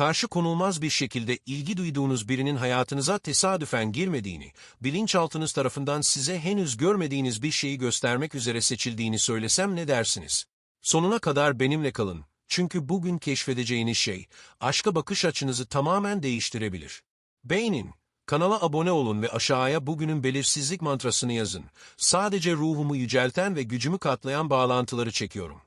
karşı konulmaz bir şekilde ilgi duyduğunuz birinin hayatınıza tesadüfen girmediğini, bilinçaltınız tarafından size henüz görmediğiniz bir şeyi göstermek üzere seçildiğini söylesem ne dersiniz? Sonuna kadar benimle kalın. Çünkü bugün keşfedeceğiniz şey, aşka bakış açınızı tamamen değiştirebilir. Beğenin, kanala abone olun ve aşağıya bugünün belirsizlik mantrasını yazın. Sadece ruhumu yücelten ve gücümü katlayan bağlantıları çekiyorum.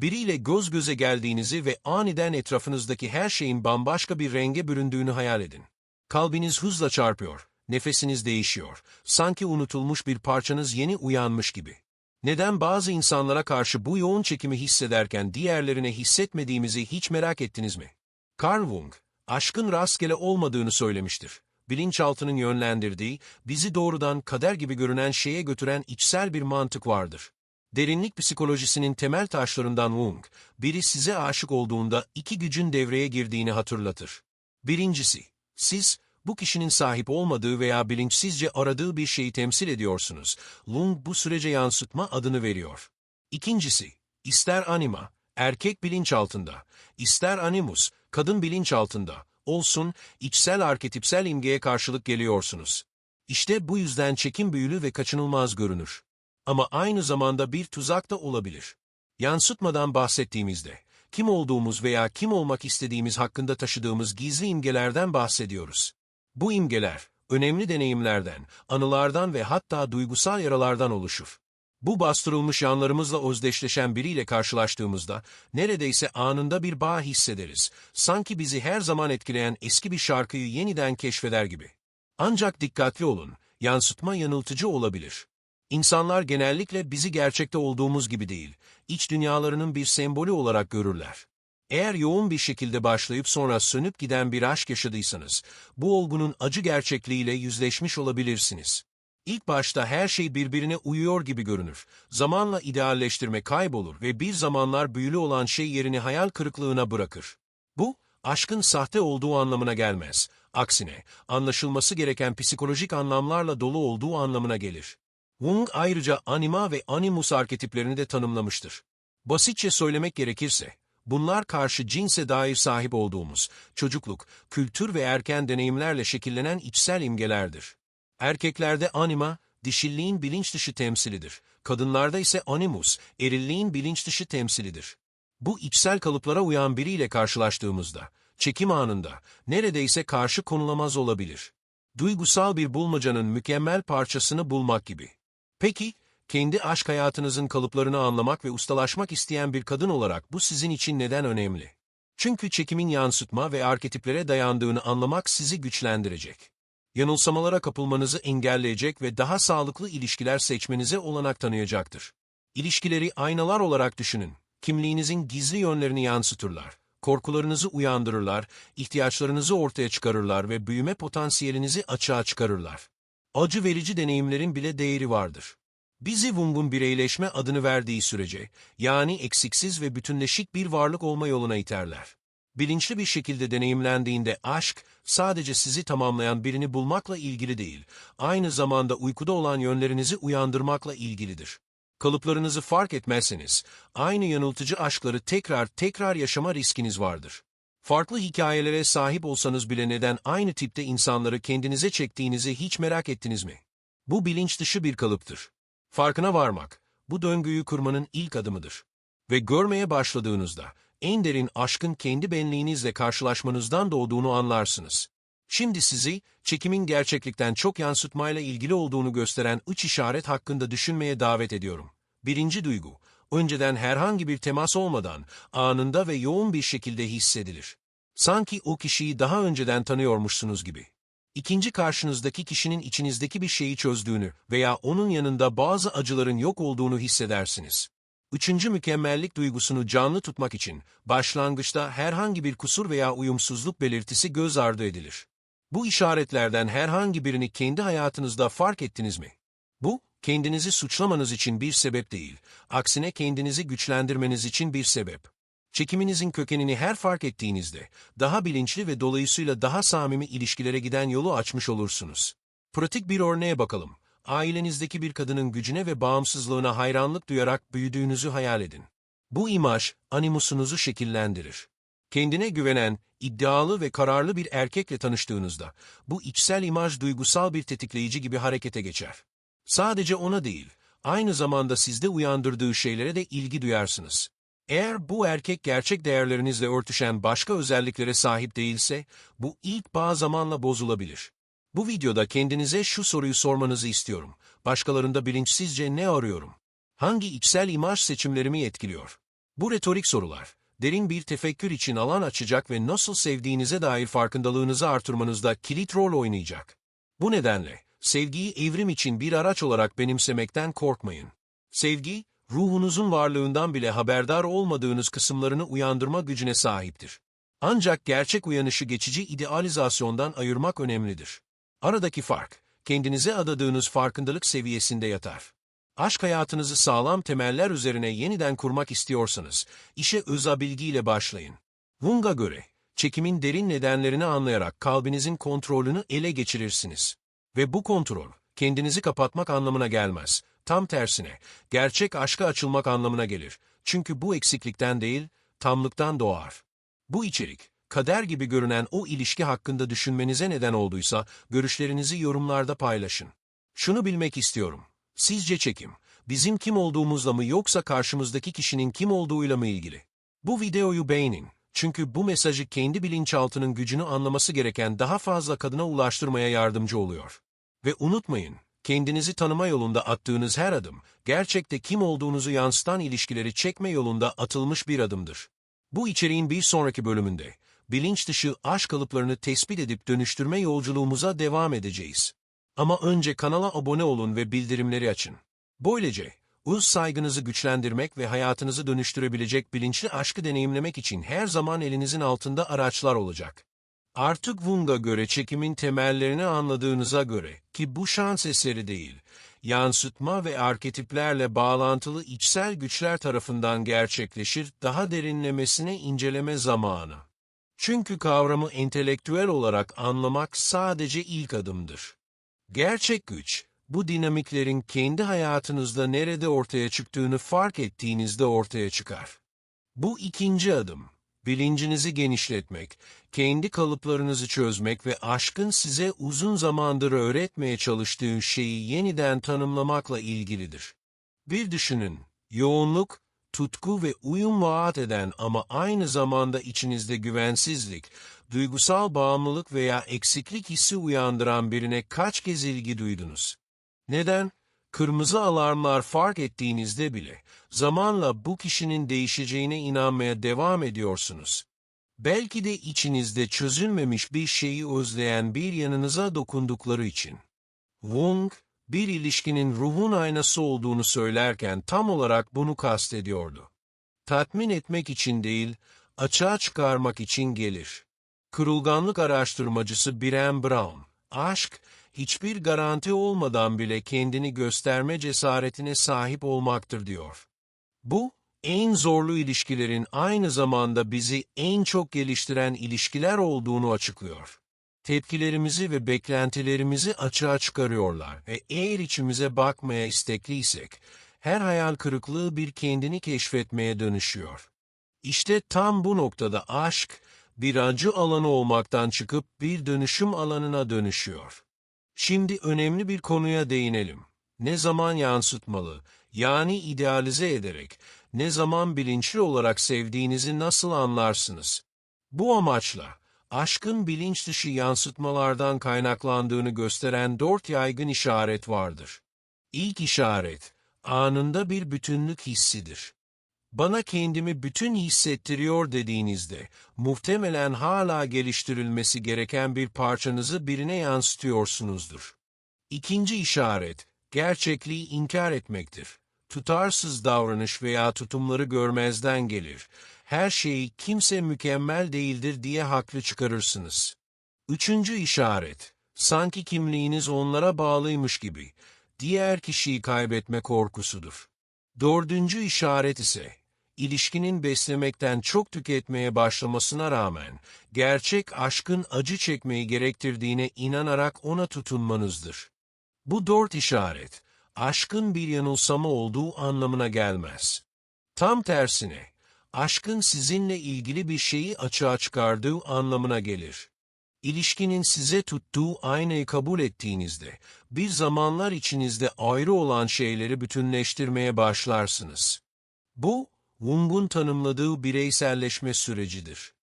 Biriyle göz göze geldiğinizi ve aniden etrafınızdaki her şeyin bambaşka bir renge büründüğünü hayal edin. Kalbiniz hızla çarpıyor, nefesiniz değişiyor, sanki unutulmuş bir parçanız yeni uyanmış gibi. Neden bazı insanlara karşı bu yoğun çekimi hissederken diğerlerine hissetmediğimizi hiç merak ettiniz mi? Carl Jung, aşkın rastgele olmadığını söylemiştir. Bilinçaltının yönlendirdiği, bizi doğrudan kader gibi görünen şeye götüren içsel bir mantık vardır. Derinlik psikolojisinin temel taşlarından Jung, biri size aşık olduğunda iki gücün devreye girdiğini hatırlatır. Birincisi, siz, bu kişinin sahip olmadığı veya bilinçsizce aradığı bir şeyi temsil ediyorsunuz. Jung bu sürece yansıtma adını veriyor. İkincisi, ister anima, erkek bilinçaltında, ister animus, kadın bilinçaltında, olsun, içsel arketipsel imgeye karşılık geliyorsunuz. İşte bu yüzden çekim büyülü ve kaçınılmaz görünür. Ama aynı zamanda bir tuzak da olabilir. Yansıtmadan bahsettiğimizde, kim olduğumuz veya kim olmak istediğimiz hakkında taşıdığımız gizli imgelerden bahsediyoruz. Bu imgeler, önemli deneyimlerden, anılardan ve hatta duygusal yaralardan oluşur. Bu bastırılmış yanlarımızla özdeşleşen biriyle karşılaştığımızda, neredeyse anında bir bağ hissederiz. Sanki bizi her zaman etkileyen eski bir şarkıyı yeniden keşfeder gibi. Ancak dikkatli olun, yansıtma yanıltıcı olabilir. İnsanlar genellikle bizi gerçekte olduğumuz gibi değil, iç dünyalarının bir sembolü olarak görürler. Eğer yoğun bir şekilde başlayıp sonra sönüp giden bir aşk yaşadıysanız, bu olgunun acı gerçekliğiyle yüzleşmiş olabilirsiniz. İlk başta her şey birbirine uyuyor gibi görünür. Zamanla idealleştirme kaybolur ve bir zamanlar büyülü olan şey yerini hayal kırıklığına bırakır. Bu, aşkın sahte olduğu anlamına gelmez. Aksine, anlaşılması gereken psikolojik anlamlarla dolu olduğu anlamına gelir. Jung ayrıca anima ve animus arketiplerini de tanımlamıştır. Basitçe söylemek gerekirse, bunlar karşı cinse dair sahip olduğumuz, çocukluk, kültür ve erken deneyimlerle şekillenen içsel imgelerdir. Erkeklerde anima, dişilliğin bilinç dışı temsilidir. Kadınlarda ise animus, erilliğin bilinç dışı temsilidir. Bu içsel kalıplara uyan biriyle karşılaştığımızda, çekim anında, neredeyse karşı konulamaz olabilir. Duygusal bir bulmacanın mükemmel parçasını bulmak gibi. Peki, kendi aşk hayatınızın kalıplarını anlamak ve ustalaşmak isteyen bir kadın olarak bu sizin için neden önemli? Çünkü çekimin yansıtma ve arketiplere dayandığını anlamak sizi güçlendirecek. Yanılsamalara kapılmanızı engelleyecek ve daha sağlıklı ilişkiler seçmenize olanak tanıyacaktır. İlişkileri aynalar olarak düşünün. Kimliğinizin gizli yönlerini yansıtırlar. Korkularınızı uyandırırlar, ihtiyaçlarınızı ortaya çıkarırlar ve büyüme potansiyelinizi açığa çıkarırlar. Acı verici deneyimlerin bile değeri vardır. Bizi Wung'un bireyleşme adını verdiği sürece, yani eksiksiz ve bütünleşik bir varlık olma yoluna iterler. Bilinçli bir şekilde deneyimlendiğinde aşk, sadece sizi tamamlayan birini bulmakla ilgili değil, aynı zamanda uykuda olan yönlerinizi uyandırmakla ilgilidir. Kalıplarınızı fark etmezseniz, aynı yanıltıcı aşkları tekrar tekrar yaşama riskiniz vardır. Farklı hikayelere sahip olsanız bile neden aynı tipte insanları kendinize çektiğinizi hiç merak ettiniz mi? Bu bilinç dışı bir kalıptır. Farkına varmak, bu döngüyü kurmanın ilk adımıdır. Ve görmeye başladığınızda, en derin aşkın kendi benliğinizle karşılaşmanızdan doğduğunu anlarsınız. Şimdi sizi, çekimin gerçeklikten çok yansıtmayla ilgili olduğunu gösteren üç işaret hakkında düşünmeye davet ediyorum. Birinci duygu, önceden herhangi bir temas olmadan, anında ve yoğun bir şekilde hissedilir. Sanki o kişiyi daha önceden tanıyormuşsunuz gibi. İkinci karşınızdaki kişinin içinizdeki bir şeyi çözdüğünü veya onun yanında bazı acıların yok olduğunu hissedersiniz. Üçüncü mükemmellik duygusunu canlı tutmak için başlangıçta herhangi bir kusur veya uyumsuzluk belirtisi göz ardı edilir. Bu işaretlerden herhangi birini kendi hayatınızda fark ettiniz mi? Bu, kendinizi suçlamanız için bir sebep değil, aksine kendinizi güçlendirmeniz için bir sebep. Çekiminizin kökenini her fark ettiğinizde, daha bilinçli ve dolayısıyla daha samimi ilişkilere giden yolu açmış olursunuz. Pratik bir örneğe bakalım. Ailenizdeki bir kadının gücüne ve bağımsızlığına hayranlık duyarak büyüdüğünüzü hayal edin. Bu imaj, animusunuzu şekillendirir. Kendine güvenen, iddialı ve kararlı bir erkekle tanıştığınızda, bu içsel imaj duygusal bir tetikleyici gibi harekete geçer. Sadece ona değil, aynı zamanda sizde uyandırdığı şeylere de ilgi duyarsınız. Eğer bu erkek gerçek değerlerinizle örtüşen başka özelliklere sahip değilse, bu ilk bağ zamanla bozulabilir. Bu videoda kendinize şu soruyu sormanızı istiyorum. Başkalarında bilinçsizce ne arıyorum? Hangi içsel imaj seçimlerimi etkiliyor? Bu retorik sorular, derin bir tefekkür için alan açacak ve nasıl sevdiğinize dair farkındalığınızı artırmanızda kilit rol oynayacak. Bu nedenle, sevgiyi evrim için bir araç olarak benimsemekten korkmayın. Sevgi, ruhunuzun varlığından bile haberdar olmadığınız kısımlarını uyandırma gücüne sahiptir. Ancak gerçek uyanışı geçici idealizasyondan ayırmak önemlidir. Aradaki fark, kendinize adadığınız farkındalık seviyesinde yatar. Aşk hayatınızı sağlam temeller üzerine yeniden kurmak istiyorsanız, işe özabilgiyle başlayın. Wung'a göre, çekimin derin nedenlerini anlayarak kalbinizin kontrolünü ele geçirirsiniz. Ve bu kontrol, kendinizi kapatmak anlamına gelmez. Tam tersine, gerçek aşka açılmak anlamına gelir. Çünkü bu eksiklikten değil, tamlıktan doğar. Bu içerik, kader gibi görünen o ilişki hakkında düşünmenize neden olduysa, görüşlerinizi yorumlarda paylaşın. Şunu bilmek istiyorum. Sizce çekim, bizim kim olduğumuzla mı yoksa karşımızdaki kişinin kim olduğuyla mı ilgili? Bu videoyu beğenin. Çünkü bu mesajı kendi bilinçaltının gücünü anlaması gereken daha fazla kadına ulaştırmaya yardımcı oluyor. Ve unutmayın, kendinizi tanıma yolunda attığınız her adım, gerçekte kim olduğunuzu yansıtan ilişkileri çekme yolunda atılmış bir adımdır. Bu içeriğin bir sonraki bölümünde, bilinç dışı aşk kalıplarını tespit edip dönüştürme yolculuğumuza devam edeceğiz. Ama önce kanala abone olun ve bildirimleri açın. Böylece, uz saygınızı güçlendirmek ve hayatınızı dönüştürebilecek bilinçli aşkı deneyimlemek için her zaman elinizin altında araçlar olacak. Artık Wung'a göre çekimin temellerini anladığınıza göre, ki bu şans eseri değil, yansıtma ve arketiplerle bağlantılı içsel güçler tarafından gerçekleşir, daha derinlemesine inceleme zamanı. Çünkü kavramı entelektüel olarak anlamak sadece ilk adımdır. Gerçek güç, bu dinamiklerin kendi hayatınızda nerede ortaya çıktığını fark ettiğinizde ortaya çıkar. Bu ikinci adım, bilincinizi genişletmek, kendi kalıplarınızı çözmek ve aşkın size uzun zamandır öğretmeye çalıştığı şeyi yeniden tanımlamakla ilgilidir. Bir düşünün, yoğunluk, tutku ve uyum vaat eden ama aynı zamanda içinizde güvensizlik, duygusal bağımlılık veya eksiklik hissi uyandıran birine kaç kez ilgi duydunuz? Neden? Kırmızı alarmlar fark ettiğinizde bile zamanla bu kişinin değişeceğine inanmaya devam ediyorsunuz. Belki de içinizde çözülmemiş bir şeyi özleyen bir yanınıza dokundukları için. Wung, bir ilişkinin ruhun aynası olduğunu söylerken tam olarak bunu kastediyordu. Tatmin etmek için değil, açığa çıkarmak için gelir. Kırılganlık araştırmacısı Brian Brown, aşk, hiçbir garanti olmadan bile kendini gösterme cesaretine sahip olmaktır diyor. Bu, en zorlu ilişkilerin aynı zamanda bizi en çok geliştiren ilişkiler olduğunu açıklıyor. Tepkilerimizi ve beklentilerimizi açığa çıkarıyorlar ve eğer içimize bakmaya istekliysek, her hayal kırıklığı bir kendini keşfetmeye dönüşüyor. İşte tam bu noktada aşk, bir acı alanı olmaktan çıkıp bir dönüşüm alanına dönüşüyor. Şimdi önemli bir konuya değinelim. Ne zaman yansıtmalı, yani idealize ederek, ne zaman bilinçli olarak sevdiğinizi nasıl anlarsınız? Bu amaçla, aşkın bilinç dışı yansıtmalardan kaynaklandığını gösteren dört yaygın işaret vardır. İlk işaret, anında bir bütünlük hissidir. Bana kendimi bütün hissettiriyor dediğinizde, muhtemelen hala geliştirilmesi gereken bir parçanızı birine yansıtıyorsunuzdur. İkinci işaret, gerçekliği inkar etmektir. Tutarsız davranış veya tutumları görmezden gelir. Her şeyi kimse mükemmel değildir diye haklı çıkarırsınız. Üçüncü işaret, sanki kimliğiniz onlara bağlıymış gibi, diğer kişiyi kaybetme korkusudur. Dördüncü işaret ise, ilişkinin beslemekten çok tüketmeye başlamasına rağmen, gerçek aşkın acı çekmeyi gerektirdiğine inanarak ona tutunmanızdır. Bu dört işaret, aşkın bir yanılsama olduğu anlamına gelmez. Tam tersine, aşkın sizinle ilgili bir şeyi açığa çıkardığı anlamına gelir. İlişkinin size tuttuğu aynayı kabul ettiğinizde, bir zamanlar içinizde ayrı olan şeyleri bütünleştirmeye başlarsınız. Bu, Jung'un tanımladığı bireyselleşme sürecidir.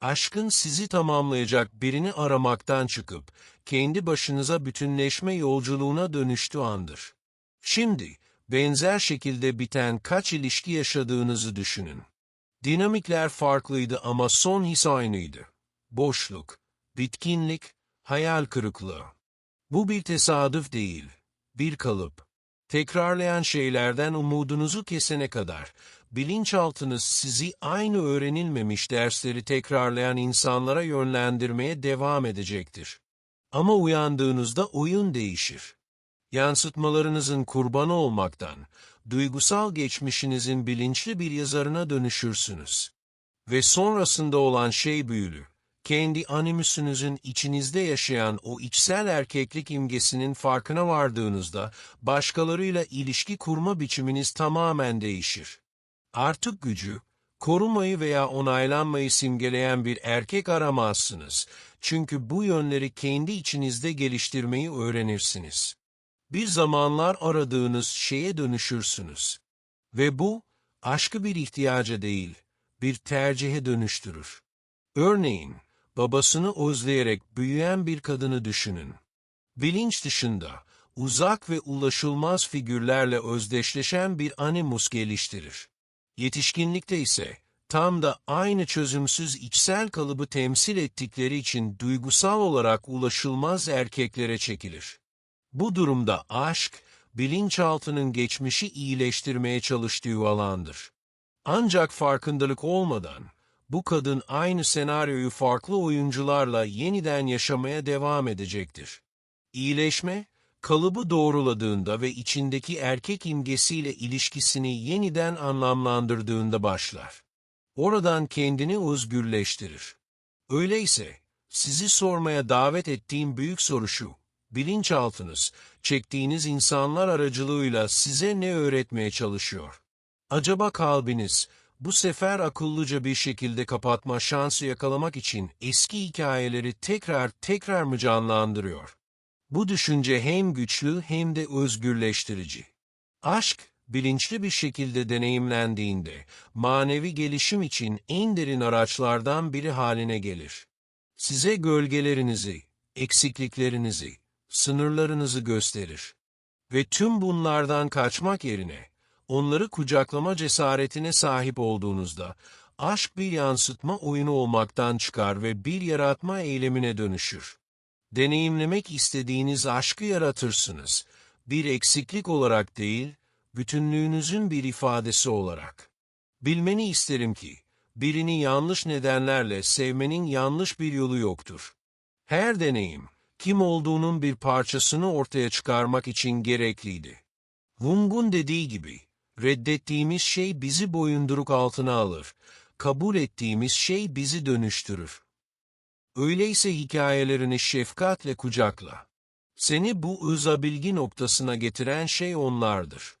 Aşkın sizi tamamlayacak birini aramaktan çıkıp, kendi başınıza bütünleşme yolculuğuna dönüştüğü andır. Şimdi, benzer şekilde biten kaç ilişki yaşadığınızı düşünün. Dinamikler farklıydı ama son his aynıydı. Boşluk, bitkinlik, hayal kırıklığı. Bu bir tesadüf değil, bir kalıp. Tekrarlayan şeylerden umudunuzu kesene kadar, bilinçaltınız sizi aynı öğrenilmemiş dersleri tekrarlayan insanlara yönlendirmeye devam edecektir. Ama uyandığınızda oyun değişir. Yansıtmalarınızın kurbanı olmaktan, duygusal geçmişinizin bilinçli bir yazarına dönüşürsünüz. Ve sonrasında olan şey büyülü. Kendi animüsünüzün içinizde yaşayan o içsel erkeklik imgesinin farkına vardığınızda, başkalarıyla ilişki kurma biçiminiz tamamen değişir. Artık gücü, korumayı veya onaylanmayı simgeleyen bir erkek aramazsınız. Çünkü bu yönleri kendi içinizde geliştirmeyi öğrenirsiniz. Bir zamanlar aradığınız şeye dönüşürsünüz. Ve bu, aşkı bir ihtiyaca değil, bir tercihe dönüştürür. Örneğin, babasını özleyerek büyüyen bir kadını düşünün. Bilinç dışında, uzak ve ulaşılmaz figürlerle özdeşleşen bir animus geliştirir. Yetişkinlikte ise, tam da aynı çözümsüz içsel kalıbı temsil ettikleri için duygusal olarak ulaşılmaz erkeklere çekilir. Bu durumda aşk, bilinçaltının geçmişi iyileştirmeye çalıştığı alandır. Ancak farkındalık olmadan, bu kadın aynı senaryoyu farklı oyuncularla yeniden yaşamaya devam edecektir. İyileşme, kalıbı doğruladığında ve içindeki erkek imgesiyle ilişkisini yeniden anlamlandırdığında başlar. Oradan kendini özgürleştirir. Öyleyse, sizi sormaya davet ettiğim büyük soru şu, bilinçaltınız, çektiğiniz insanlar aracılığıyla size ne öğretmeye çalışıyor? Acaba kalbiniz, bu sefer akıllıca bir şekilde kapatma şansı yakalamak için eski hikayeleri tekrar tekrar mı canlandırıyor? Bu düşünce hem güçlü hem de özgürleştirici. Aşk, bilinçli bir şekilde deneyimlendiğinde, manevi gelişim için en derin araçlardan biri haline gelir. Size gölgelerinizi, eksikliklerinizi, sınırlarınızı gösterir. Ve tüm bunlardan kaçmak yerine, onları kucaklama cesaretine sahip olduğunuzda, aşk bir yansıtma oyunu olmaktan çıkar ve bir yaratma eylemine dönüşür. Deneyimlemek istediğiniz aşkı yaratırsınız. Bir eksiklik olarak değil, bütünlüğünüzün bir ifadesi olarak. Bilmeni isterim ki, birini yanlış nedenlerle sevmenin yanlış bir yolu yoktur. Her deneyim, kim olduğunun bir parçasını ortaya çıkarmak için gerekliydi. Wung'un dediği gibi, reddettiğimiz şey bizi boyunduruk altına alır, kabul ettiğimiz şey bizi dönüştürür. Öyleyse hikayelerini şefkatle kucakla. Seni bu özabilgi noktasına getiren şey onlardır.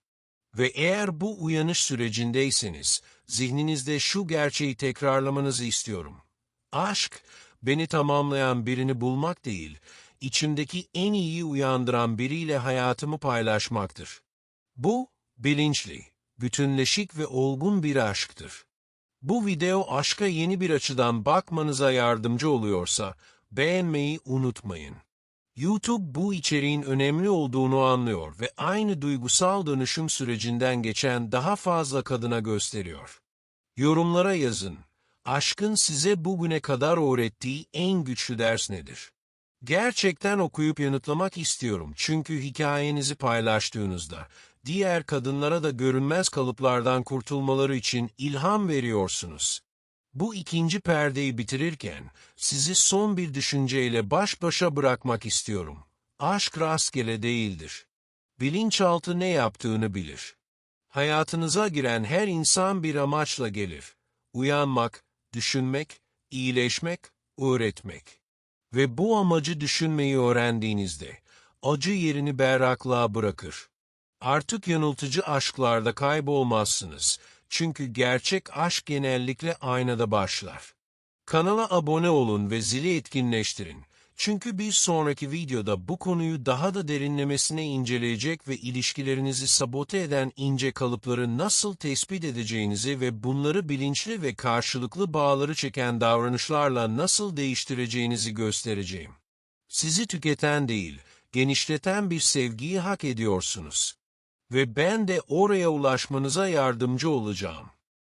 Ve eğer bu uyanış sürecindeyseniz, zihninizde şu gerçeği tekrarlamanızı istiyorum. Aşk, beni tamamlayan birini bulmak değil, içimdeki en iyi uyandıran biriyle hayatımı paylaşmaktır. Bu, bilinçli, bütünleşik ve olgun bir aşktır. Bu video aşka yeni bir açıdan bakmanıza yardımcı oluyorsa, beğenmeyi unutmayın. YouTube bu içeriğin önemli olduğunu anlıyor ve aynı duygusal dönüşüm sürecinden geçen daha fazla kadına gösteriyor. Yorumlara yazın. Aşkın size bugüne kadar öğrettiği en güçlü ders nedir? Gerçekten okuyup yanıtlamak istiyorum çünkü hikayenizi paylaştığınızda diğer kadınlara da görünmez kalıplardan kurtulmaları için ilham veriyorsunuz. Bu ikinci perdeyi bitirirken sizi son bir düşünceyle baş başa bırakmak istiyorum. Aşk rastgele değildir. Bilinçaltı ne yaptığını bilir. Hayatınıza giren her insan bir amaçla gelir. Uyanmak, düşünmek, iyileşmek, öğretmek. Ve bu amacı düşünmeyi öğrendiğinizde, acı yerini berraklığa bırakır. Artık yanıltıcı aşklarda kaybolmazsınız. Çünkü gerçek aşk genellikle aynada başlar. Kanala abone olun ve zili etkinleştirin. Çünkü bir sonraki videoda bu konuyu daha da derinlemesine inceleyecek ve ilişkilerinizi sabote eden ince kalıpları nasıl tespit edeceğinizi ve bunları bilinçli ve karşılıklı bağları çeken davranışlarla nasıl değiştireceğinizi göstereceğim. Sizi tüketen değil, genişleten bir sevgiyi hak ediyorsunuz. Ve ben de oraya ulaşmanıza yardımcı olacağım.